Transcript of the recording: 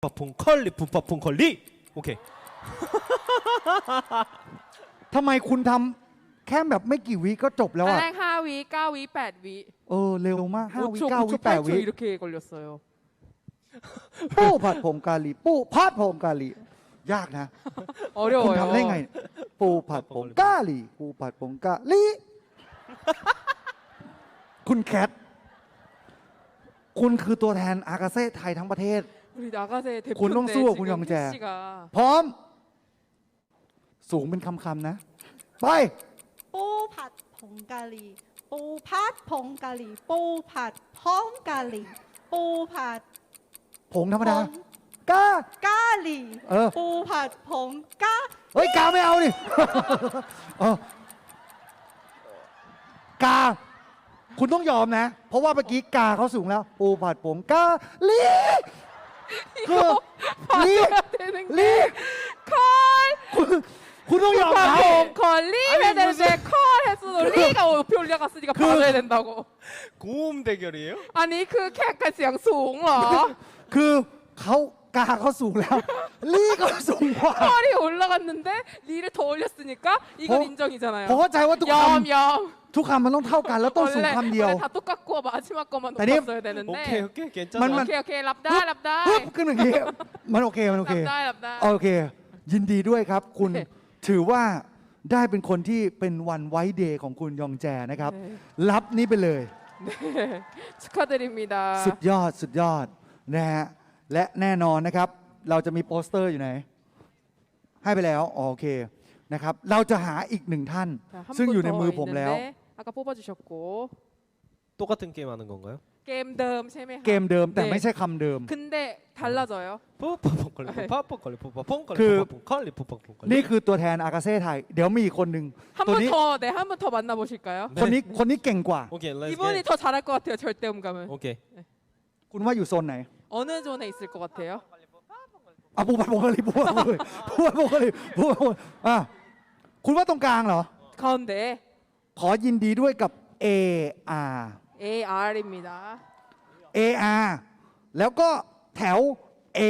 푸파풍 컬리 푸파풍 컬리 오케이 ทำไมคุณทำแค่แบบไม่กี่วิก็จบแล้ว อัน อ่ะ แรก5วิ9วิ8วิ เออ เร็วมากห้าวิ 5초 เก้าวิ 9초 แปดวิ 8초 이렇게 걸렸어요. ปู้ผัดผงกะหรี่ปู้พัดผงกะหรี่ยากนะ คุณ 어려워요. ทำได้ไง ปูผัดผงกะหรี่ปูผัดผงกะหรี่คุณแคท คุณคือตัวแทนอากาเซ่ไทยทั้งประเทศ 우리 나가세 대표인데 곤동 수호, 지금 군영재. 휘 씨가 พร้อม สูงเป็นคำๆนะ ไป ปูผัดผงกะหรี่ ปูผัดผงกะหรี่ ปูผัดพร้อมกะหรี่ ปูผัด ผงธรรม ผ ดาง กะ กะหรี่ เออ ปูผัดผงกะ เฮ้ย กาไม่เอานี่ เออกา คุณต้องยอมนะ เพราะว่าเมื่อกี้กาเขาสูงแล้ว ปูผัดผงกะลี คือลี 해야 되는 ลี 컬 คุณคุณต้องยอมเขา 팝콘 컬리 해야 되는데 컬 했어도 리가 높이 올라갔으니까 그- 봐줘야 된다고. 고음 대결이에요? 아니 그 캐릭터 양 숭어 คือเขากาเขาสูงแล้ว ลีก็สูงกว่า 컬이 올라갔는데 리를 더 올렸으니까 이건 어? 인정이잖아요. ผมเข้าใจว่าทุกค 염 염. ำทุกคำมันต้องเท่ากัน แล้วต้องสูง 원래 คำเดียว 원래 다 똑같고 마지막 것만 아니, 높았어야 되는데. 오케이 오케이 괜찮아 만- 만- 오케이 오케이 랍다 ปึ๊บ 랍다 ขึ้นอย่างนี้ มันโอเค มันโอเค 랍다 랍다. โอเค ยินดีด้วยครับ คุณ โอเค ถือว่าได้เป็นคนที่เป็นวันไว้เดย์ของคุณยองแจนะครับ 네. รับนี้ไปเลย 축하드립니다. สุดยอดสุดยอดนะฮะและแน่นอนนะครับ เราจะมีโปสเตอร์อยู่ไหน ให้ไปแล้วอ๋อโอเคนะครับ เราจะหาอีกหนึ่งท่าน 자, 한 ซึ่ง 분 อยู่ใน 더 มือผมแล้ว 있는데 아까 뽑아주셨고 똑같은 게임 하는 건가요? 게임 덤 세메 เกมเดิมแต่ 네. ไม่ใช่คำเดิม 근데 달라져요. 푸파풍 컬리 푸파풍 컬리 푸파풍 컬리 그- 푸파풍 컬리 푸파풍 컬리 นี่คือตัวแทนอากาเซ่ไทย เดี๋ยวมีอีกคนหนึ่ง 한 ตัว 분 นี้ 더 네 한 분 더 만나보실까요? คนนี้คนนี้เก่งกว่า 오케이 렛츠 이분이 더 잘할 것 같아요. 절대음감은 오케이 คุณว่าอยู่โซนไหน 어느 존에 있을 것 같아요? อ่ะปูผัดผงกะหรี่ปูผัดผงกะหรี่ปูผัดผงกะหรี่ปูผัดผงอ่ะคุณว่าตรงกลางเหรอ 가운데 ขอยินดีด้วยกับ AR AR입니다. AR แล้วก็แถว A